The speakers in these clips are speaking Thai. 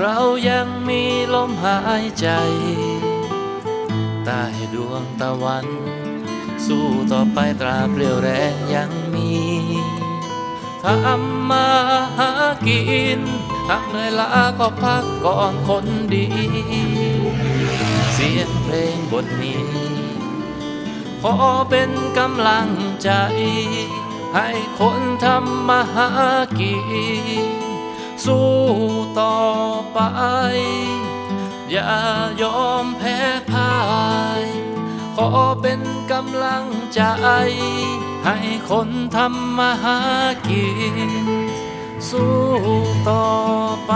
เรายังมีลมหายใจ ใต้ดวงตะวัน สู้ต่อไปตราบเรียวแรงยังมีทำมาหากินหากเหนื่อยล้าก็พักก่อนคนดี เสียงเพลงบทนี้ ขอเป็นกำลังใจ ให้คนทำมาหากิน สู้ต่อไป อย่ายอมแพ้พ่าย ขอเป็นกำลังใจ ให้คนทำมาหากิน สู้ต่อไป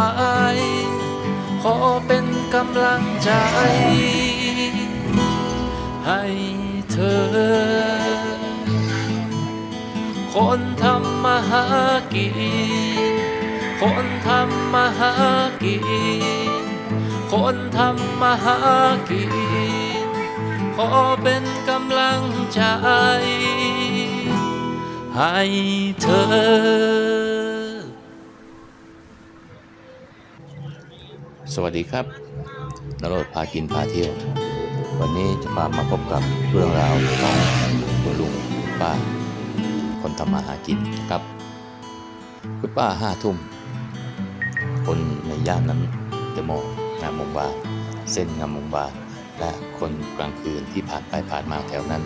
ขอเป็นกำลังใจ ให้เธอคนทำมาหากิน คนทำมาหากิน คนทำมาหากิน ขอเป็นกำลังใจ ให้เธอสวัสดีครับนรดพากินพาเที่ยว วันนี้จะพามาพบกับเรื่องราวของคุณลุงป้า คนทำมาหากินครับ คุณป้าห้าทุ่ม ย่านนั้นเดอะมอลล์งามวงวานเส้นงามวงวานและคนกลางคืนที่ผ่านไปผ่านมาแถวนั้น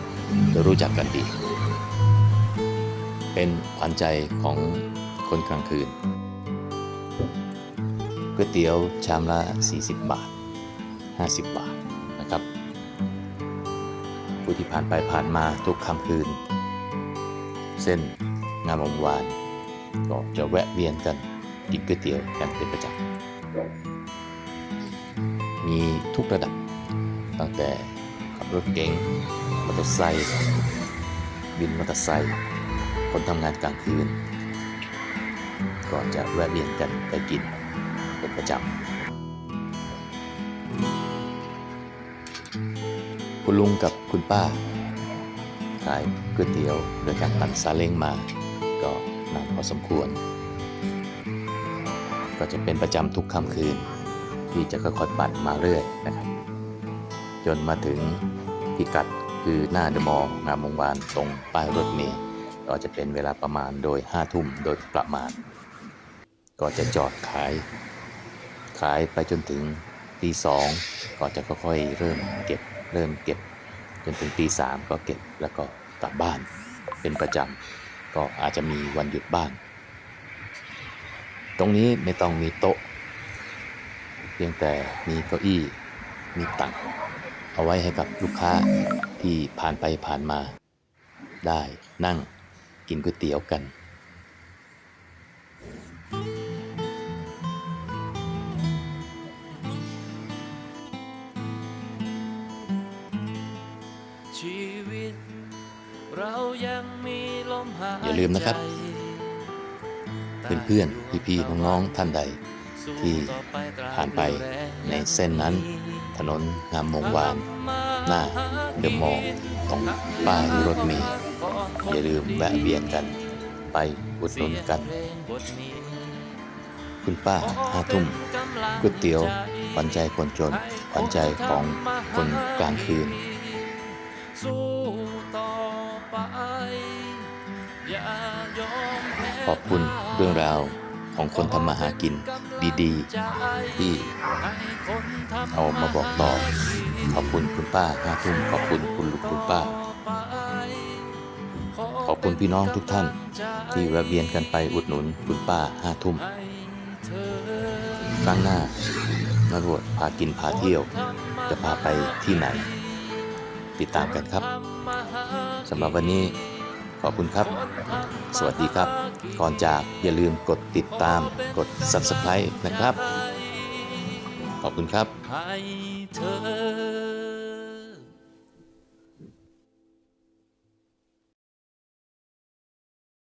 จะรู้จักกันดี เป็นขวัญใจของคนกลางคืนก๋วยเตี๋ยวชามละ 40 บาท 50 บาทนะครับ ผู้ที่ผ่านไปผ่านมาทุกค่ำคืน เส้นงามวงวานก็จะแวะเวียนกัน กินก๋วยเตี๋ยวกันเป็นประจำมีทุกระดับ ตั้งแต่ขับรถเก๋งมอเตอร์ไซค์บินมอเตอร์ไซค์คนทำงานกลางคืนก็จะแวะเวียนกันไปกินเป็นประจำคุณลุงกับคุณป้า ขายก๋วยเตี๋ยวโดยการปั่นซาเล้งมา ก็นานพอสมควร ก็จะเป็นประจำทุกค่ำคืน ที่จะค่อยๆปั่นมาเรื่อยนะครับ จนมาถึงพิกัดคือหน้าเดอะมอลล์งามวงวานตรงป้ายรถเมล์ก็จะเป็นเวลาประมาณโดย5ทุ่มโดยประมาณ ก็จะจอดขาย ขายไปจนถึงตีสองก็จะค่อยๆเริ่มเก็บเริ่มเก็บ จนถึงตีสามก็เก็บแล้วก็กลับบ้านเป็นประจำก็อาจจะมีวันหยุดบ้าง ตรงนี้ไม่ต้องมีโต๊ะ เพียงแต่มีเก้าอี้มีตังเอาไว้ให้กับลูกค้าที่ผ่านไปผ่านมา ได้นั่งกินก๋วยเตี๋ยวกันชีวิตเรายังมีลมหายใจอย่าลืมนะครับ เพื่อนๆพี่ๆน้องๆท่านใด ที่ผ่านไปในเส้นนั้น ถนนงามวงวาน หน้าเดอะมอลล์ตรงป้ายรถเมล์อย่าลืมแวะเวียนกัน ไปอุดหนุนกัน คุณป้าห้าทุ่มก๋วยเตี๋ยวขวัญใจคนจนขวัญใจของคนกลางคืนสู้ต่อไปอย่ายอม อบคุณเรื่องราวของคนทำมาหากินดีๆ ที่เอามาบอกต่อ ขอบคุณคุณป้าห้าทุ่มขอบคุณคุณลุงคุณป้า ขอบคุณพี่น้องทุกท่าน ที่แวะเวียนกันไปอุดหนุนคุณป้าห้าทุ่มครั้งหน้านรวดพากินพาเที่ยว จะพาไปที่ไหน ติดตามกันครับสำหรับวันนี้ ขอบคุณครับ สวัสดีครับ ก่อนจากอย่าลืมกดติดตาม กด Subscribe นะครับ ขอบคุณครับให้เธอ